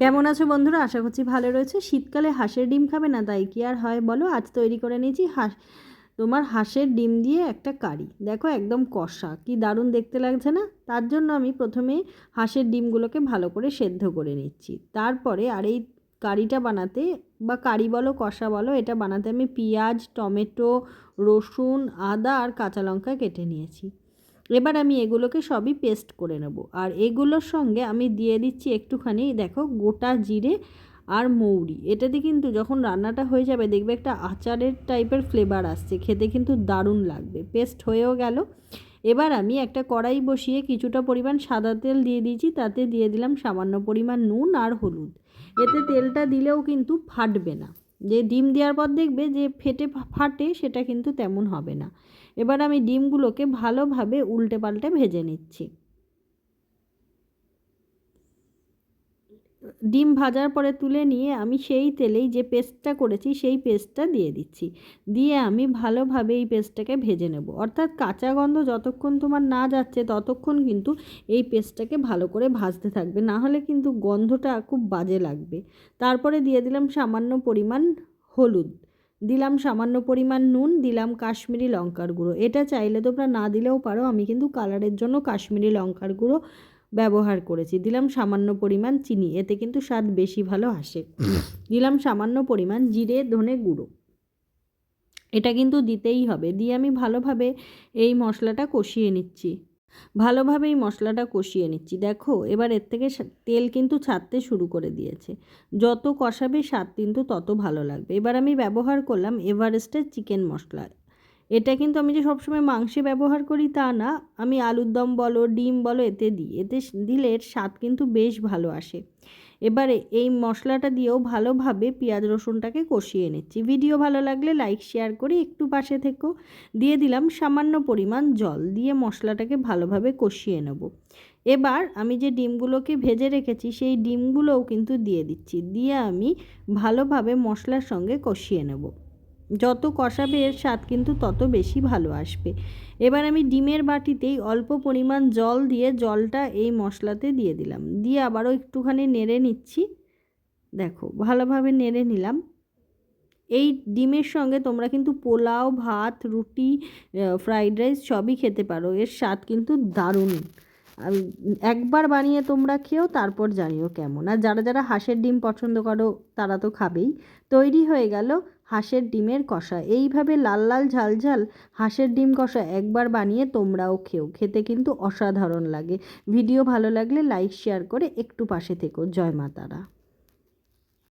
কেমন আছো বন্ধুরা? আশা করছি ভালো রয়েছে। শীতকালে হাঁসের ডিম খাবে না? তাই কি আর হয় বলো? আজ তৈরি করে নিয়েছি হাঁস তোমার হাঁসের ডিম দিয়ে একটা কারি। দেখো একদম কষা। কি দারুণ দেখতে লাগছে না? তার জন্য আমি প্রথমে হাঁসের ডিমগুলোকে ভালো করে সেদ্ধ করে নিচ্ছি। তারপরে আর এই কারিটা বানাতে বা কারি বলো, কষা বলো, এটা বানাতে আমি পেঁয়াজ, টমেটো, রসুন, আদা আর কাঁচা লঙ্কা কেটে নিয়েছি। এবার আমি এগুলোকে সবই পেস্ট করে নেব। আর এগুলোর সঙ্গে আমি দিয়ে দিচ্ছি একটুখানি, দেখো, গোটা জিরে আর মৌরি। এটাতে কিন্তু যখন রান্নাটা হয়ে যাবে, দেখবে একটা আচারের টাইপের ফ্লেভার আসছে। খেতে কিন্তু দারুণ লাগবে। পেস্ট হয়েও গেল। এবার আমি একটা কড়াই বসিয়ে কিছুটা পরিমাণ সাদা তেল দিয়ে দিয়েছি। তাতে দিয়ে দিলাম সামান্য পরিমাণ নুন আর হলুদ। এতে তেলটা দিলেও কিন্তু ফাটবে না। যে ডিম দেওয়ার পর দেখবে যে ফেটে ফাটে সেটা কিন্তু তেমন হবে না। এবার আমি ডিমগুলোকে ভালোভাবে উল্টে পাল্টে ভেজে নিচ্ছি। ডিম ভাজার পরে তুলে নিয়ে আমি সেই তেলেই যে পেস্টটা করেছি সেই পেস্টটা দিয়ে দিচ্ছি। দিয়ে আমি ভালোভাবে এই পেস্টটাকে ভেজে নেব। অর্থাৎ কাঁচা গন্ধ যতক্ষণ তোমার না যাচ্ছে ততক্ষণ কিন্তু এই পেস্টটাকে ভালো করে ভাজতে থাকবে। না হলে কিন্তু গন্ধটা খুব বাজে লাগবে। তারপরে দিয়ে দিলাম সামান্য পরিমাণ হলুদ। দিলাম সামান্য পরিমাণ নুন, দিলাম কাশ্মীরি লঙ্কার গুঁড়ো। এটা চাইলে তোমরা না দিলেও পারো। আমি কিন্তু কালারের জন্য কাশ্মীরি লঙ্কার গুঁড়ো ব্যবহার করেছি। দিলাম সামান্য পরিমাণ চিনি, এতে কিন্তু স্বাদ বেশি ভালো আসে। দিলাম সামান্য পরিমাণ জিরে, ধনে গুঁড়ো। এটা কিন্তু দিতেই হবে। দিয়ে আমি ভালোভাবে এই মশলাটা কষিয়ে নিচ্ছি। ভালোভাবে এই মশলাটা কষিয়ে নিচ্ছি। দেখো, এবার এর থেকে তেল কিন্তু ছাড়তে শুরু করে দিয়েছে। যত কষাবে স্বাদ কিন্তু তত ভালো লাগবে। এবার আমি ব্যবহার করলাম এভারেস্টের চিকেন মশলা। এটা কিন্তু আমি যে সবসময় মাংসে ব্যবহার করি তা না। আমি আলুর দম বলো, ডিম বলো, এতে দিই এতে দিলে এর স্বাদ কিন্তু বেশ ভালো আসে। এবারে এই মশলাটা দিয়েও ভালোভাবে পেঁয়াজ রসুনটাকে কষিয়ে নিচ্ছি। ভিডিও ভালো লাগলে লাইক, শেয়ার করে একটু পাশে থেকো। দিয়ে দিলাম সামান্য পরিমাণ জল দিয়ে মশলাটাকে ভালোভাবে কষিয়ে নেব। এবার আমি যে ডিমগুলোকে ভেজে রেখেছি, সেই ডিমগুলোও কিন্তু দিয়ে দিচ্ছি। দিয়ে আমি ভালোভাবে মশলার সঙ্গে কষিয়ে নেব। যত কষাবে এর স্বাদ কিন্তু তত বেশি ভালো আসবে। এবার আমি ডিমের বাটিতেই অল্প পরিমাণ জল দিয়ে জলটা এই মশলাতে দিয়ে দিলাম। দিয়ে আবারও একটুখানি নেড়ে নিচ্ছি। দেখো, ভালোভাবে নেড়ে নিলাম। এই ডিমের সঙ্গে তোমরা কিন্তু পোলাও, ভাত, রুটি ফ্রাইড রাইস সবই খেতে পারো। এর স্বাদ কিন্তু দারুণ। একবার বানিয়ে তোমরা খেও, তারপর জানিও কেমন। আর যারা যারা হাঁসের ডিম পছন্দ করো, তারা তো খাবেই। তৈরি হয়ে গেল হাঁসের ডিমের কষা। এইভাবে লাল লাল ঝাল ঝাল হাঁসের ডিম কষা একবার বানিয়ে তোমরাও খেও। খেতে কিন্তু অসাধারণ লাগে। ভিডিও ভালো লাগলে লাইক, শেয়ার করে একটু পাশে থেকো। জয় মা তারা।